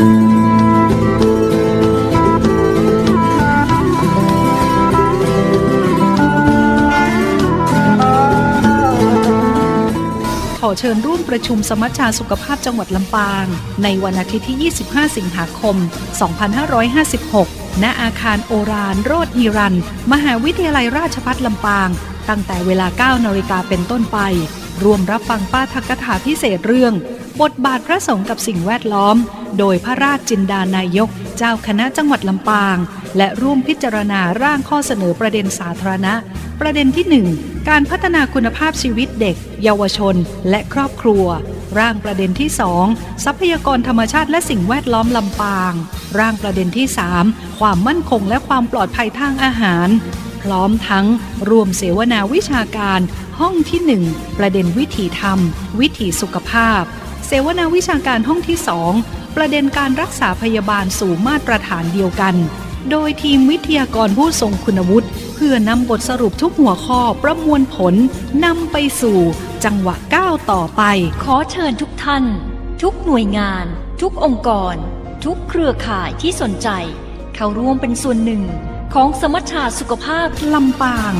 ขอเชิญร่วมประชุมสมัชชาสุขภาพจังหวัดลำปาง ในวันอาทิตย์ที่ 25 สิงหาคม 2556 ณ อาคารโอรานโรดฮิรัน มหาวิทยาลัยราชพัฒลำปาง ตั้งแต่เวลา 9 นาฬิกาเป็นต้นไป รวมรับฟังป้าทักกถาพิเศษเรื่อง บทบาทพระสงฆ์กับสิ่งแวดล้อม โดยพระราชจินดานายก เจ้าคณะจังหวัดลำปาง และร่วมพิจารณาร่างข้อเสนอประเด็นสาธารณะ ประเด็นที่ 1 การพัฒนาคุณภาพชีวิตเด็ก เยาวชน และครอบครัว ร่างประเด็นที่ 2 ทรัพยากรธรรมชาติและสิ่งแวดล้อมลำปาง ร่างประเด็นที่ 3 ความมั่นคงและความปลอดภัยทางอาหาร ร้อมทั้งรวมเสวนาวิชาการห้องที่ 1 ประเด็นวิถีธรรม วิถีสุขภาพ เสวนาวิชาการห้องที่ 2 ประเด็นการรักษาพยาบาลสู่มาตรฐานเดียวกัน โดยทีมวิทยากรผู้ทรงคุณวุฒิเพื่อนำบทสรุปทุกหัวข้อประมวลผลนำไปสู่จังหวะก้าวต่อไป ขอเชิญทุกท่าน ทุกหน่วยงาน ทุกองค์กร ทุกเครือข่ายที่สนใจ เข้าร่วมเป็นส่วนหนึ่ง ของสมัชชาสุขภาพลำปาง